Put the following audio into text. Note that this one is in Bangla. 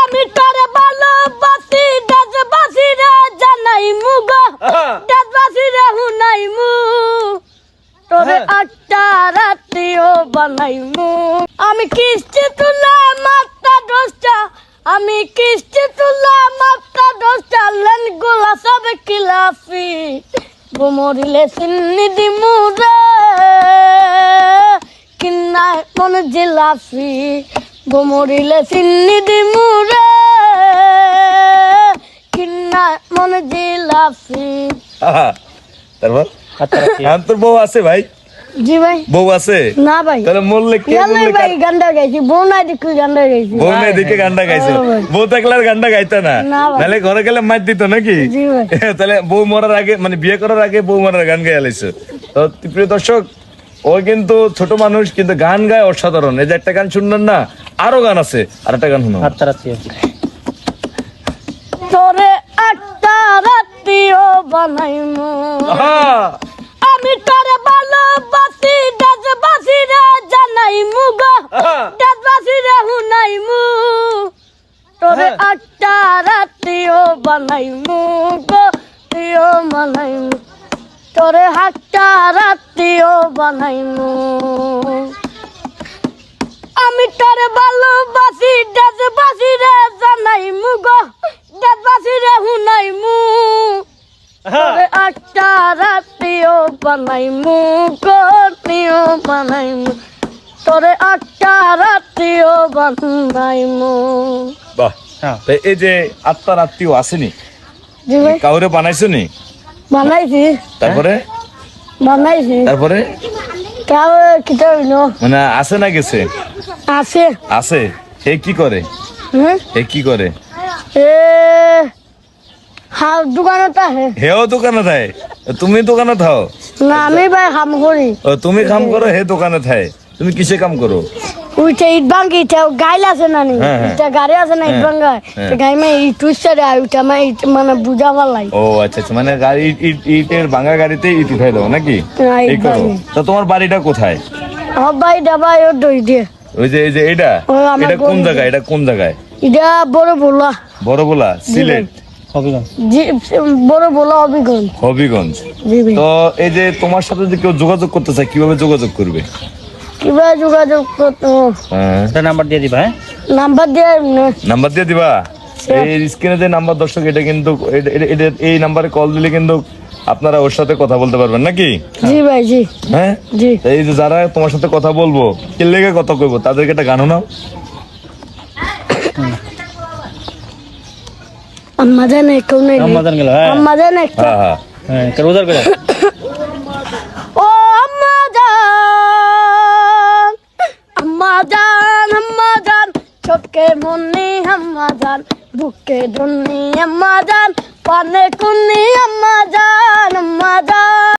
আমি তোরে ভালোবাসি দেশবাসী রে জানাইমু গো। আহা। দেশবাসী রে হুনাইমু তোরে হ্যাঁ। আটটা রাত্রিও বানাইমু আমি কিস্তি তুলা মাত্রা দশটা আমি কিস্তি তুলা মাত্রা দশটা লেন গোলা সব কিলাফি গোমরিলে চিন্নি দিমু রে কিন্নাই মন জিলাফি গোমরিলে চিন্নি দিমু রে। কিন্নাই মন জিলাফি। তারপর? হ্যাঁ তোর বউ আছে ভাই? জি ভাই। বউ আছে? না ভাই। তাহলে মরলে কে মরলে ভাই গান্ডা গাইছি। বউ নাই দেখি গান্ডা গাইছি। বউ নেই দেখে গানটা গাইছে। বউ থাকলে আর গানটা গাইতো না। না ভাই। নাহলে ঘরে গেলে মার দিত নাকি? জি ভাই। তাহলে বউ মরার আগে মানে বিয়ে করার আগে বউ মরার গান গাই আলাইছো তো প্রিয় দর্শক ও কিন্তু ছোট মানুষ কিন্তু গান গায় অসাধারণ। এই যে একটা গান শুনলেন না আরও গান আছে আর একটা গান শুনো। তোরে আটটা রাত্রিও বানাইমু। আমি তোরে ভালোবাসি দেশবাসী রে জানাইমু গো। আহা। দেশবাসী রে হুনাইমু তোরে। আটটা রাত্রিও বানাইমু গো তুইও বানাইমু তোরে আটটা রাত্রিও বানাইমু। তোরে ভালোবাসি দেশবাসী রে জানাইমু গো। দেশবাসী রে হুনাইমু তোরে আটটা রাত্রিও বানাইমু গতিও বানাইমু তোরে আটটা রাত্রিও বানাইমু বাহ। তো এই যে আত্মার আত্মীয় আসেনি কাউরে বানাইছো নি বানাইছি। তারপরে? বানাইছি। তারপরে? কেউ কিতা হইল? মানে আছে না গেছে? আছে। আছে? হে কি করে? হুম হে কি করে? এ হ্যাঁ দোকানত আহে। হেও দোকানে থাকে তুমি দোকানে থাও না আমি ভাই কাম করি। ও তুমি কাম করো হে দোকানে থাকে তুমি কিসে কাম করো? উইটা ইট ভাঙ্গি ইটা গাইল আছে না নি? হ্যাঁ, হ্যাঁ। ইটা গাড়ি আছে না ইট হ্যাঁ, ভাঙ্গা হ্যাঁ। গাই মে ইট উচ্চারে আর উইটা মা ইট মানে বুঝাবার লাই ও আচ্ছা আচ্ছা মানে গাড়ি ইট- ইট ইটের ভাঙা গাড়িতে ইট উঠাই দাও নাকি? হ্যাঁ, ইট এই করো। তো তোমার বাড়িটা কোথায়? আমার ভাই ডাবাই ও দই দিয়ে। ওই যে এই যে এটা? এটা কোন। জায়গায়? এটা কোন জায়গায়? এটা বড় বলা বড় বলা সিলেট বড় বলা অভিজ্ঞান হবিগঞ্জ। তো এই যে তোমার সাথে যদি কেউ যোগাযোগ করতে চায় কীভাবে যোগাযোগ করবে? কীভাবে যোগাযোগ করতে হ্যাঁ। নাম্বার দিয়ে দিবা হ্যাঁ? নাম্বার দিয়ে এমনি। নাম্বার দিয়ে দিবা? এই স্ক্রিনে যে নাম্বার দর্শক এটা কিন্তু এই নাম্বারে কল দিলে কিন্তু আপনারা ওর সাথে কথা বলতে পারবেন নাকি? জি ভাই জি। হ্যাঁ? জি। এই যে যারা তোমার সাথে কথা বলব কে লেগে কথা কইবো? তাদেরকে একটা গানও নাও। আম্মা জানে কেউ নেই। গেল হ্যাঁ। আম্মা জানে হ্যাঁ হ্যাঁ। হ্যাঁ কে রোজার করে ও আম্মা জান আম্মা জান আম্মা জান চোখে মনি আম্মা জান বুকে ধনি আম্মা জান পানে কুন্নি আম্মা জান আম্মা জান।